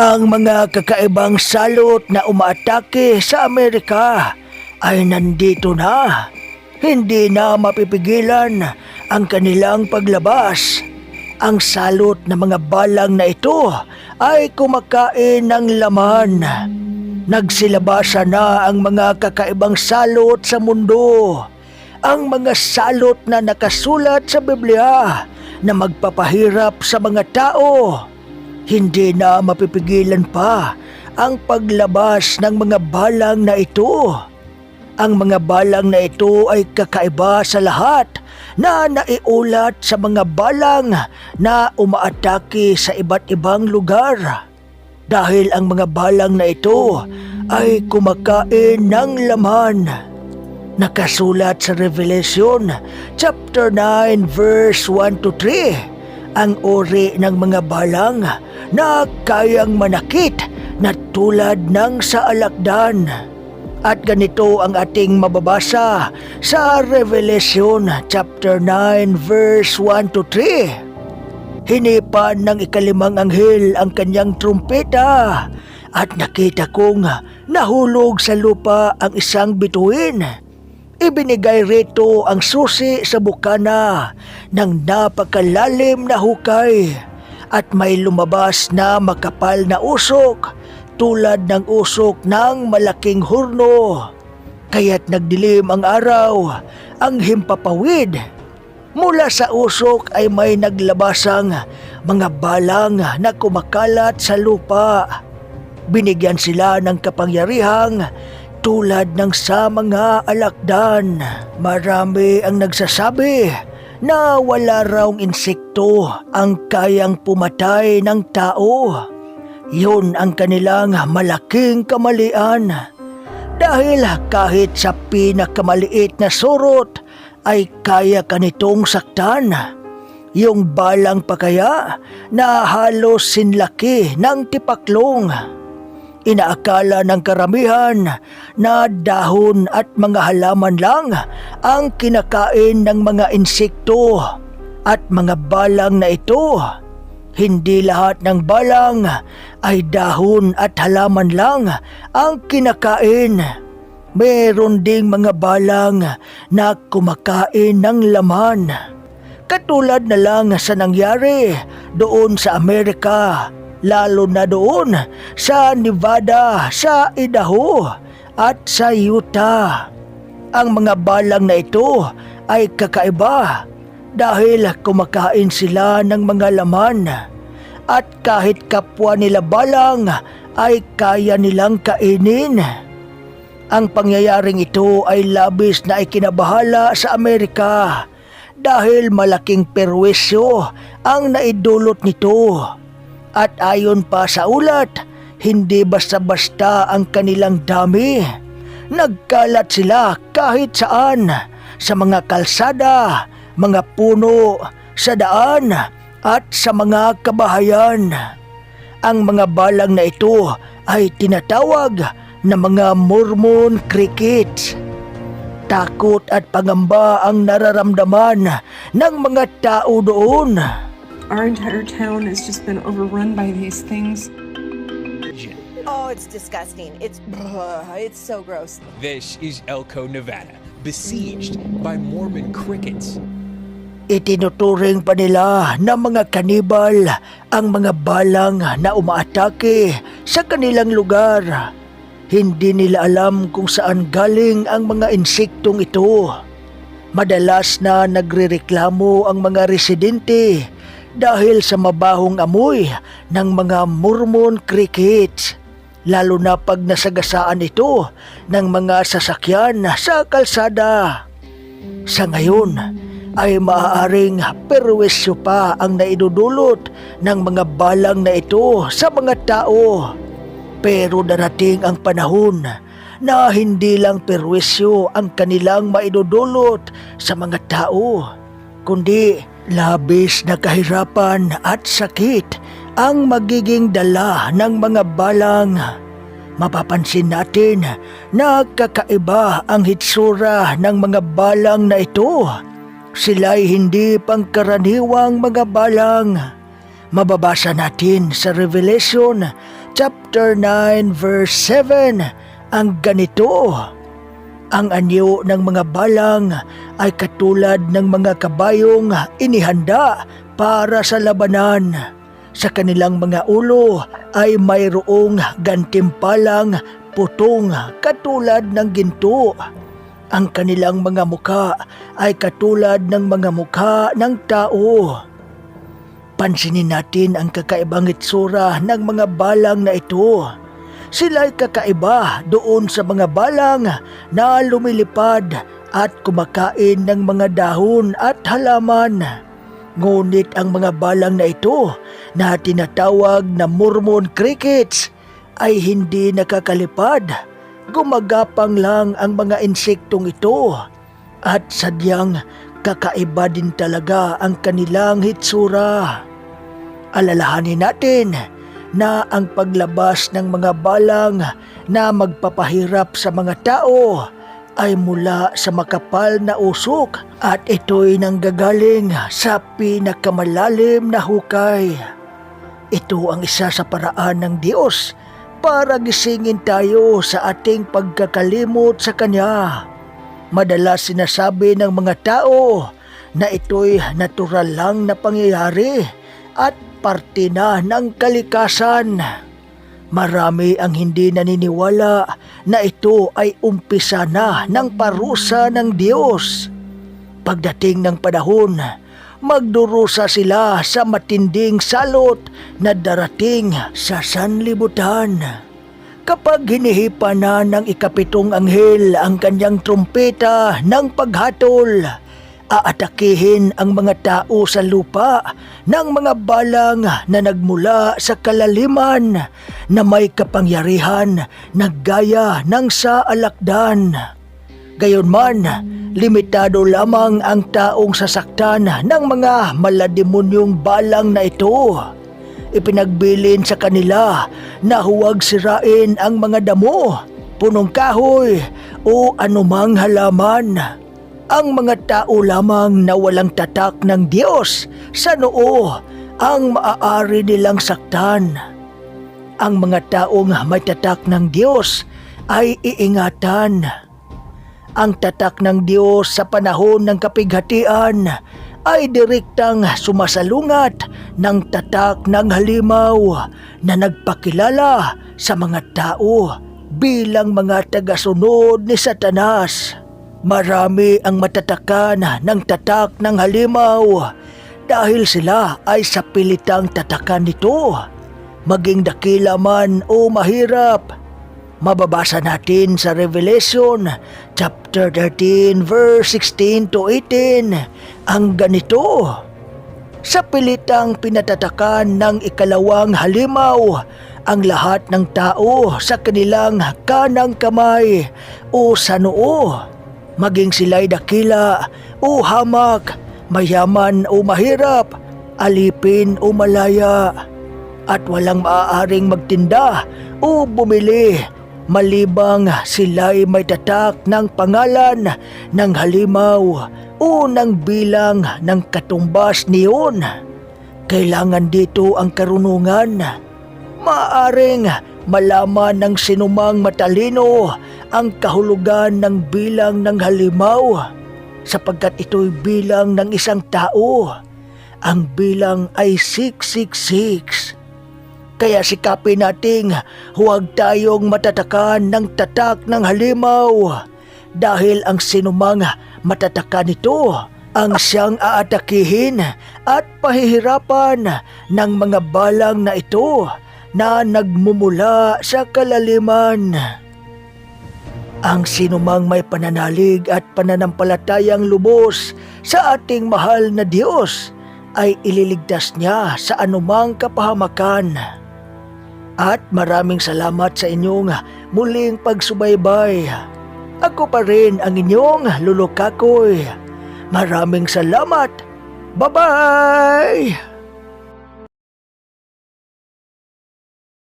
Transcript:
Ang mga kakaibang salot na umaatake sa Amerika ay nandito na. Hindi na mapipigilan ang kanilang paglabas. Ang salot na mga balang na ito ay kumakain ng laman. Nagsilabasa na ang mga kakaibang salot sa mundo. Ang mga salot na nakasulat sa Biblia na magpapahirap sa mga tao. Hindi na mapipigilan pa ang paglabas ng mga balang na ito. Ang mga balang na ito ay kakaiba sa lahat na naiulat sa mga balang na umaatake sa iba't ibang lugar. Dahil ang mga balang na ito ay kumakain ng laman. Nakasulat sa Revelation chapter 9 verse 1 to 3 ang uri ng mga balang na kayang manakit na tulad ng sa alakdan. At ganito ang ating mababasa sa Revelation chapter 9 verse 1 to 3. Hinipan ng ikalimang anghel ang kanyang trumpeta at nakita kong nahulog sa lupa ang isang bituin. Ibinigay rito ang susi sa bukana ng napakalalim na hukay at may lumabas na makapal na usok tulad ng usok ng malaking hurno. Kaya't nagdilim ang araw, ang himpapawid. Mula sa usok ay may naglabasang mga balang na kumakalat sa lupa. Binigyan sila ng kapangyarihang tulad ng sa mga alakdan. Marami ang nagsasabi na wala raw insekto ang kayang pumatay ng tao. Yun ang kanilang malaking kamalian. Dahil kahit sa pinakamaliit na surot ay kaya kanitong saktan. Yung balang pa kaya na halos sinlaki ng tipaklong. Inaakala ng karamihan na dahon at mga halaman lang ang kinakain ng mga insekto at mga balang na ito. Hindi lahat ng balang ay dahon at halaman lang ang kinakain. Meron ding mga balang na kumakain ng laman. Katulad na lang sa nangyari doon sa Amerika, lalo na doon sa Nevada, sa Idaho at sa Utah. Ang mga balang na ito ay kakaiba dahil kumakain sila ng mga laman at kahit kapwa nila balang ay kaya nilang kainin. Ang pangyayaring ito ay labis na ikinabahala sa Amerika dahil malaking perwisyo ang naidulot nito. At ayon pa sa ulat, hindi basta-basta ang kanilang dami. Nagkalat sila kahit saan, sa mga kalsada, mga puno, sa daan, at sa mga kabahayan. Ang mga balang na ito ay tinatawag na mga Mormon crickets. Takot at pangamba ang nararamdaman ng mga tao doon. Our entire town has just been overrun by these things. Oh, it's disgusting. It's it's so gross. This is Elko, Nevada, besieged by Mormon crickets. Itinuturing pa nila na mga kanibal ang mga balang na umaatake sa kanilang lugar. Hindi nila alam kung saan galing ang mga insektong ito. Madalas na nagrereklamo ang mga residente dahil sa mabahong amoy ng mga Mormon crickets. Lalo na pag nasagasaan ito ng mga sasakyan sa kalsada. Sa ngayon, ay maaaring perwisyo pa ang naidudulot ng mga balang na ito sa mga tao. Pero darating ang panahon na hindi lang perwisyo ang kanilang maidudulot sa mga tao, kundi labis na kahirapan at sakit ang magiging dala ng mga balang. Mapapansin natin na kakaiba ang hitsura ng mga balang na ito. Sila'y hindi pangkaraniwang mga balang. Mababasa natin sa Revelation chapter 9 verse 7 ang ganito. Ang anyo ng mga balang ay katulad ng mga kabayong inihanda para sa labanan. Sa kanilang mga ulo ay mayroong gantimpalang putong katulad ng ginto. Ang kanilang mga muka ay katulad ng mga mukha ng tao. Pansinin natin ang kakaibang itsura ng mga balang na ito. Sila'y kakaiba doon sa mga balang na lumilipad at kumakain ng mga dahon at halaman. Ngunit ang mga balang na ito na tinatawag na Mormon crickets ay hindi nakakalipad. Gumagapang lang ang mga insektong ito at sadyang kakaiba din talaga ang kanilang hitsura. Alalahanin natin na ang paglabas ng mga balang na magpapahirap sa mga tao ay mula sa makapal na usok at ito'y nanggagaling sa pinakamalalim na hukay. Ito ang isa sa paraan ng Diyos para gisingin tayo sa ating pagkakalimot sa Kanya. Madalas sinasabi ng mga tao na ito'y natural lang na pangyayari at parte na ng kalikasan. Marami ang hindi naniniwala na ito ay umpisa na ng parusa ng Diyos. Pagdating ng panahon, magdurusa sila sa matinding salot na darating sa sanlibutan. Kapag hinihipa na ng ikapitong anghel ang kanyang trumpeta ng paghatol, aatakihin ang mga tao sa lupa ng mga balang na nagmula sa kalaliman na may kapangyarihan na gaya ng sa alakdan. Gayunman, limitado lamang ang taong sasaktan ng mga malademonyong balang na ito. Ipinagbilin sa kanila na huwag sirain ang mga damo, punong kahoy o anumang halaman. Ang mga tao lamang na walang tatak ng Diyos sa noo ang maaari nilang saktan. Ang mga taong may tatak ng Diyos ay iingatan. Ang tatak ng Diyos sa panahon ng kapighatian ay direktang sumasalungat ng tatak ng halimaw na nagpakilala sa mga tao bilang mga tagasunod ni Satanas. Marami ang matatakan ng tatak ng halimaw dahil sila ay sa pilitang tatakan nito. Maging dakila man o mahirap, mababasa natin sa Revelation chapter 13 verse 16 to 18 ang ganito. Sa pilitang pinatatakan ng ikalawang halimaw, ang lahat ng tao sa kanilang kanang kamay o sa noo, maging sila'y dakila o hamak, mayaman o mahirap, alipin o malaya, at walang maaaring magtinda o bumili malibang sila'y may tatak ng pangalan ng halimaw o ng bilang ng katumbas niyon. Kailangan dito ang karunungan. Maaring malaman ng sinumang matalino ang kahulugan ng bilang ng halimaw sapagkat ito'y bilang ng isang tao. Ang bilang ay 666. Kaya sikapin nating huwag tayong matatakan ng tatak ng halimaw dahil ang sinumang matatakan nito ang siyang aatakihin at pahihirapan ng mga balang na ito na nagmumula sa kalaliman. Ang sinumang may pananalig at pananampalatayang lubos sa ating mahal na Diyos ay ililigtas niya sa anumang kapahamakan. At maraming salamat sa inyong muling pagsubaybay. Ako pa rin ang inyong lulukakoy. Maraming salamat. Bye-bye!